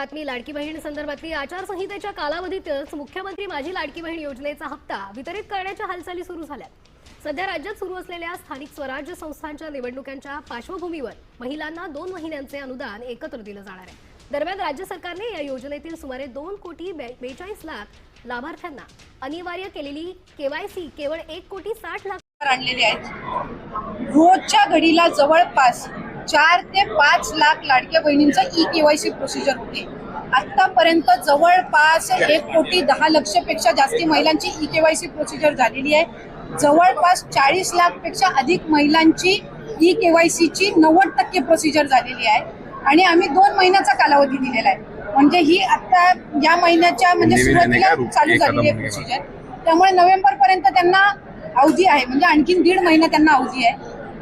बातमी लाडकी बहीण संदर्भातली आचारसंहितेच्या कालावधीतच मुख्यमंत्री माझी लाडकी बहीण योजनेचा हप्ता वितरित करण्याच्या हालचाली सुरू झाल्या सध्या राज्यात सुरू असलेल्या स्थानिक स्वराज्य संस्थांच्या निवडणुकांच्या पार्श्वभूमीवर महिलांना दोन महिन्यांचे अनुदान एकत्र दिलं जाणार आहे. दरम्यान राज्य सरकारने या योजनेतील सुमारे दोन कोटी बेचाळीस लाख लाभार्थ्यांना अनिवार्य केलेली केवायसी केवळ एक कोटी साठ लाख आणलेले आहेत. रोजच्या घडीला जवळपास चार ते पाच लाख लाडक्या बहिणींचं ई केवायसी प्रोसिजर होते. आतापर्यंत जवळपास एक कोटी दहा लक्षपेक्षा जास्ती महिलांची ई केवायसी प्रोसिजर झालेली आहे. जवळपास चाळीस लाखपेक्षा अधिक महिलांची ई केवायसीची नव्वद टक्के प्रोसिजर झालेली आहे. आणि आम्ही दोन महिन्याचा कालावधी दिलेला आहे. म्हणजे ही आता या महिन्याच्या म्हणजे हिंदी में नहीं सुरुवातीला? चालू झालेली आहे प्रोसिजर त्यामुळे नोव्हेंबर पर्यंत त्यांना अवधी आहे. म्हणजे आणखीन दीड महिना त्यांना अवधी आहे.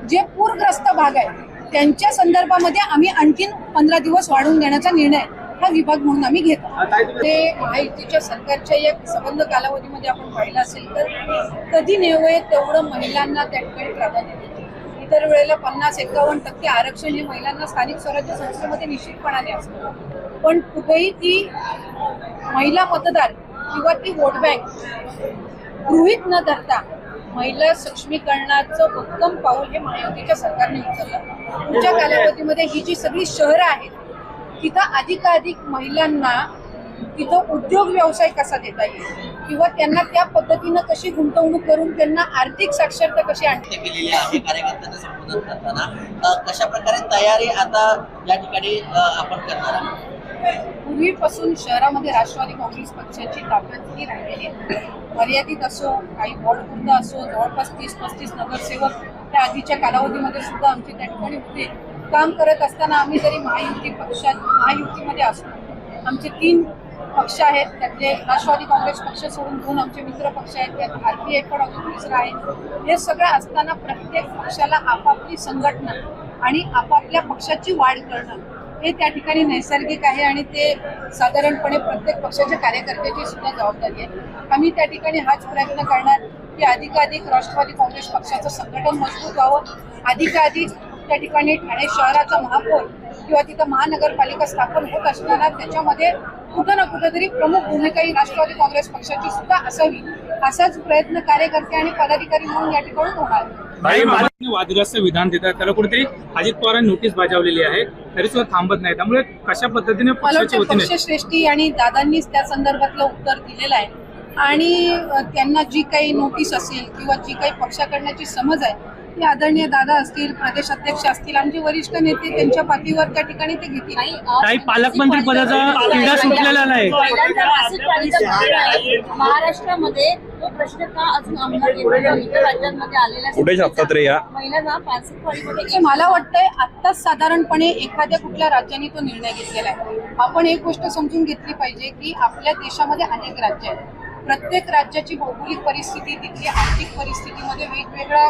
जे पूरग्रस्त भाग आहे त्यांच्या संदर्भामध्ये आम्ही आणखीन पंधरा दिवस वाढवून देण्याचा निर्णय हा विभाग म्हणून आम्ही घेतो. ते महायुतीच्या सरकारच्या एक संबंध कालावधीमध्ये आपण पाहिलं असेल तर कधी नेवळे तेवढं महिलांना त्या ठिकाणी प्राधान्य देते. इतर वेळेला पन्नास एकावन्न टक्के आरक्षण हे महिलांना स्थानिक स्वराज्य संस्थेमध्ये निश्चितपणाने असतं. पण कुठेही ती महिला मतदार किंवा ती वोट बँक गृहीत न धरता महिला सक्षमीकरणाचं उत्तम पाऊल हे महायुतीच्या सरकारने उचललं. पुढच्या कालावधीमध्ये ही जी सगळी शहरं आहेत तिथं अधिकाधिक महिलांना तिथं उद्योग व्यवसाय कसा देता येईल? किंवा त्यांना त्या पद्धतीनं कशी गुंतवणूक करून त्यांना आर्थिक साक्षरता कशी आणते व्यक्त केलेली आहे कार्यकर्त्यांना संबोधन करताना. कशा प्रकारे तयारी आता या ठिकाणी आपण करणार आहोत? पूर्वीपासून शहरामध्ये राष्ट्रवादी काँग्रेस पक्षाची ताकद ही राहिलेली आहे. मर्यादित असो काही वॉर्डपुरतं असो जवळपास तीस पस्तीस नगरसेवक त्या आधीच्या कालावधीमध्ये सुद्धा आमचे त्या ठिकाणी होते. काम करत असताना आम्ही जरी महायुती पक्षात महायुतीमध्ये असतो आमचे तीन पक्ष आहेत त्यातले राष्ट्रवादी काँग्रेस पक्ष सोडून दोन आमचे मित्र पक्ष आहेत त्यात भारतीय पण अजून तिसरा आहे. हे सगळं असताना प्रत्येक पक्षाला आपापली संघटना आणि आपापल्या पक्षाची वाढ करणं हे त्या ठिकाणी नैसर्गिक आहे आणि ते साधारणपणे प्रत्येक पक्षाच्या कार्यकर्त्याची सुद्धा जबाबदारी आहे. आम्ही त्या ठिकाणी हाच प्रयत्न करणार की अधिकाधिक राष्ट्रवादी काँग्रेस पक्षाचं संघटन मजबूत व्हावं. अधिकाधिक त्या ठिकाणी ठाणे शहराचा महापौर किंवा तिथं महानगरपालिका स्थापन होत असताना त्याच्यामध्ये कुठं ना कुठंतरी प्रमुख भूमिका ही राष्ट्रवादी काँग्रेस पक्षाची सुद्धा असावी. असाच प्रयत्न कार्यकर्ते आणि पदाधिकारी म्हणून या ठिकाणी होणार. वादग्रस्त विधान देतात. त्याला कुठेतरी अजित पवारांनी नोटीस बजावलेली आहे. तरी सुद्धा थांबत नाही. त्यामुळे कशा पद्धतीने पक्षाच्या वतीने पक्षश्रेष्ठी आणि दादांनीच त्या संदर्भातलं उत्तर दिलेलं आहे. आणि त्यांना जी काही नोटीस असेल किंवा जी काही पक्षाकडण्याची समज आहे ती आदरणीय दादा असतील प्रदेश अध्यक्ष असतील आमचे वरिष्ठ नेते त्यांच्या पाठीवर त्या ठिकाणी ते घेतील. काही पालकमंत्री पदाचा सुटलेला नाही. महाराष्ट्रामध्ये कुठे छापतात रे या? म्हणजे मला वाटतंय आत्ताच साधारणपणे एखाद्या कुठल्या राज्याने तो निर्णय घेतलेला आहे. आपण एक गोष्ट समजून घेतली पाहिजे की आपल्या देशामध्ये अनेक राज्य आहेत. प्रत्येक राज्याची भौगोलिक परिस्थिती तिथली आर्थिक परिस्थितीमध्ये वेगवेगळं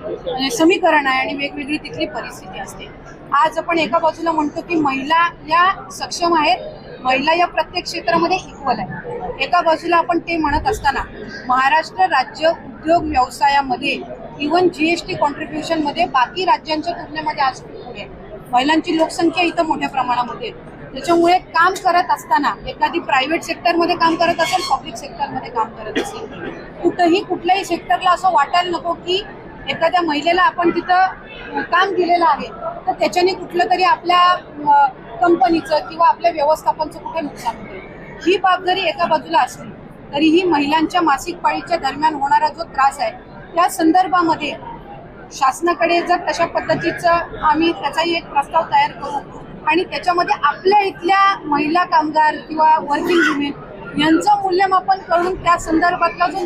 अ, समीकरण आहे आणि वेगवेगळी तिथली परिस्थिती असते. आज आपण एका बाजूला म्हणतो की महिला या सक्षम आहेत महिला या प्रत्येक क्षेत्रामध्ये इक्वल आहे एका बाजूला आपण ते म्हणत असताना महाराष्ट्र राज्य उद्योग व्यवसायामध्ये इव्हन जीएसटी टी मध्ये बाकी राज्यांच्या तुलनेमध्ये आज पुढे आहे. महिलांची लोकसंख्या इथं मोठ्या प्रमाणामध्ये आहे. त्याच्यामुळे काम करत असताना एखादी प्रायव्हेट सेक्टरमध्ये काम करत असेल पब्लिक सेक्टरमध्ये काम करत असेल कुठंही कुठल्याही सेक्टरला असं वाटायला नको की एखाद्या महिलेला आपण तिथं काम दिलेलं आहे तर त्याच्याने कुठलं तरी आपल्या कंपनीचं किंवा आपल्या व्यवस्थापनचं कुठे नुकसान होते? ही बाब जरी एका बाजूला असली तरीही महिलांच्या मासिक पाळीच्या दरम्यान होणारा जो त्रास आहे त्या संदर्भामध्ये शासनाकडे जर तशा पद्धतीचं आम्ही त्याचाही एक प्रस्ताव तयार करू आणि त्याच्यामध्ये आपल्या इथल्या महिला कामगार किंवा वर्किंग वुमेन यांचं मूल्यमापन करून त्या संदर्भातला जो